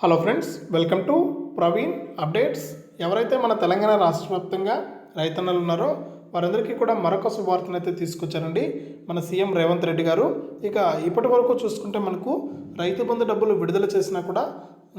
Hello friends welcome to Praveen updates. ఎవరైతే మన తెలంగాణ రాష్ట్ర వ్యాప్తంగా రైతన్నలు ఉన్నారో వారందరికీ కూడా మరొక శుభవార్తను అయితే తీసుకొచ్చారండి మన సీఎం రేవంత్ రెడ్డి గారు. ఇక ఇప్పటి వరకు చూసుకుంటే మనకు రైతు బంధు డబ్బులు విడుదల చేసినా కూడా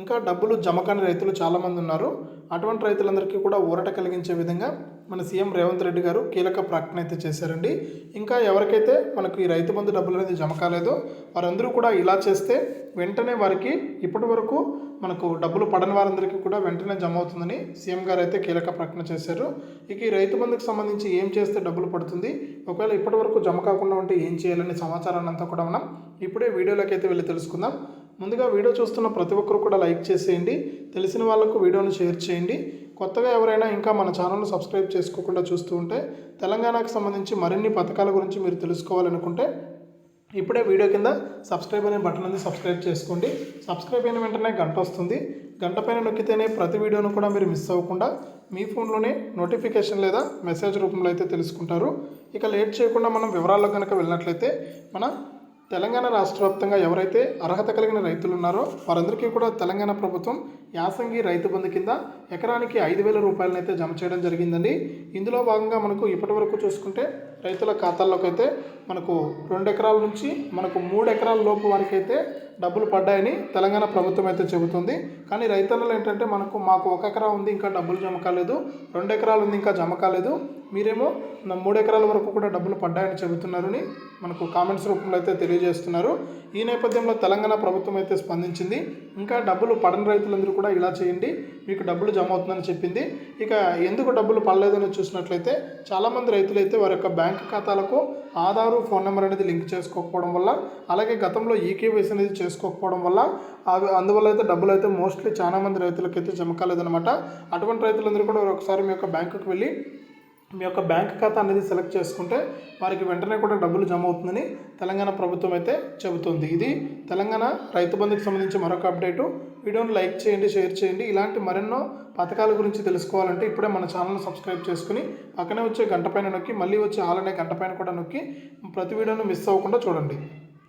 ఇంకా డబ్బులు జమ కాని రైతులు చాలామంది ఉన్నారు. అటువంటి రైతులందరికీ కూడా ఊరట కలిగించే విధంగా మన సీఎం రేవంత్ రెడ్డి గారు కీలక ప్రకటన అయితే చేశారండి. ఇంకా ఎవరికైతే మనకు ఈ రైతు బంధు డబ్బులు అనేది జమ కాలేదో వారందరూ కూడా ఇలా చేస్తే వెంటనే వారికి ఇప్పటి వరకు మనకు డబ్బులు పడని వారందరికీ కూడా వెంటనే జమ అవుతుందని సీఎం గారు అయితే కీలక ప్రకటన చేశారు. ఇక ఈ రైతు బంధుకు సంబంధించి ఏం చేస్తే డబ్బులు పడుతుంది? ఒకవేళ ఇప్పటి వరకు జమ కాకుండా ఉంటే ఏం చేయాలనే సమాచారాన్ని అంతా కూడా మనం ఇప్పుడే వీడియోలోకి అయితే వెళ్ళి తెలుసుకుందాం. ముందుగా వీడియో చూస్తున్న ప్రతి ఒక్కరు కూడా లైక్ చేసేయండి. తెలిసిన వాళ్ళకు వీడియోను షేర్ చేయండి. కొత్తగా ఎవరైనా ఇంకా మన ఛానల్ను సబ్స్క్రైబ్ చేసుకోకుండా చూస్తూ ఉంటే తెలంగాణకు సంబంధించి మరిన్ని పథకాల గురించి మీరు తెలుసుకోవాలనుకుంటే ఇప్పుడే వీడియో కింద సబ్స్క్రైబ్ అనే బటన్ ఉంది సబ్స్క్రైబ్ చేసుకోండి. సబ్స్క్రైబ్ అయిన వెంటనే గంట వస్తుంది. గంట పైన నొక్కితేనే ప్రతి వీడియోను కూడా మీరు మిస్ అవ్వకుండా మీ ఫోన్లోనే నోటిఫికేషన్ లేదా మెసేజ్ రూపంలో అయితే తెలుసుకుంటారు. ఇక లేట్ చేయకుండా మనం వివరాల్లో కనుక వెళ్ళినట్లయితే మన తెలంగాణ రాష్ట్ర వ్యాప్తంగా ఎవరైతే అర్హత కలిగిన రైతులు ఉన్నారో వారందరికీ కూడా తెలంగాణ ప్రభుత్వం యాసంగి రైతు బంధు కింద ఎకరానికి ఐదు వేల రూపాయలను అయితే జమ చేయడం జరిగిందండి. ఇందులో భాగంగా మనకు ఇప్పటి వరకు చూసుకుంటే రైతుల ఖాతాల్లోకి అయితే మనకు రెండు ఎకరాల నుంచి మనకు మూడు ఎకరాల లోపు వారికైతే డబ్బులు పడ్డాయని తెలంగాణ ప్రభుత్వం అయితే చెబుతుంది. కానీ రైతన్నలు ఏంటంటే మనకు మాకు ఒక ఎకరా ఉంది ఇంకా డబ్బులు జమ కాలేదు. రెండు ఎకరాలు ఉంది ఇంకా జమ కాలేదు. మీరేమో మూడు ఎకరాల వరకు కూడా డబ్బులు పడ్డాయని చెబుతున్నారని మనకు కామెంట్స్ రూపంలో అయితే తెలియజేస్తున్నారు. ఈ నేపథ్యంలో తెలంగాణ ప్రభుత్వం అయితే స్పందించింది. ఇంకా డబ్బులు పడని రైతులందరూ కూడా ఇలా చేయండి. మీకు డబ్బులు జమ అవుతుందని చెప్పింది. ఇక ఎందుకు డబ్బులు పడలేదని చూసినట్లయితే చాలామంది రైతులు అయితే వారి యొక్క బ్యాంక్ ఖాతాలకు ఆధారు ఫోన్ నెంబర్ అనేది లింక్ చేసుకోకపోవడం వల్ల అలాగే గతంలో ఈకేవైసీ అనేది చేసుకోకపోవడం వల్ల అవి అందువల్ల అయితే డబ్బులు అయితే మోస్ట్లీ చాలామంది రైతులకైతే జమ కాలేదనమాట అటువంటి రైతులందరూ కూడా ఒకసారి మీ యొక్క బ్యాంకుకి వెళ్ళి మీ యొక్క బ్యాంక్ ఖాతా అనేది సెలెక్ట్ చేసుకుంటే వారికి వెంటనే కూడా డబ్బులు జమ అవుతుందని తెలంగాణ ప్రభుత్వం అయితే చెబుతుంది. ఇది తెలంగాణ రైతు బంధుకు సంబంధించి మరొక అప్డేటు. వీడియోని లైక్ చేయండి షేర్ చేయండి. ఇలాంటి మరెన్నో పథకాల గురించి తెలుసుకోవాలంటే ఇప్పుడే మన ఛానల్ సబ్స్క్రైబ్ చేసుకుని పక్కనే వచ్చే గంట పైన నొక్కి మళ్ళీ వచ్చే ఆలనే గంట పైన కూడా నొక్కి ప్రతి వీడియోను మిస్ అవ్వకుండా చూడండి.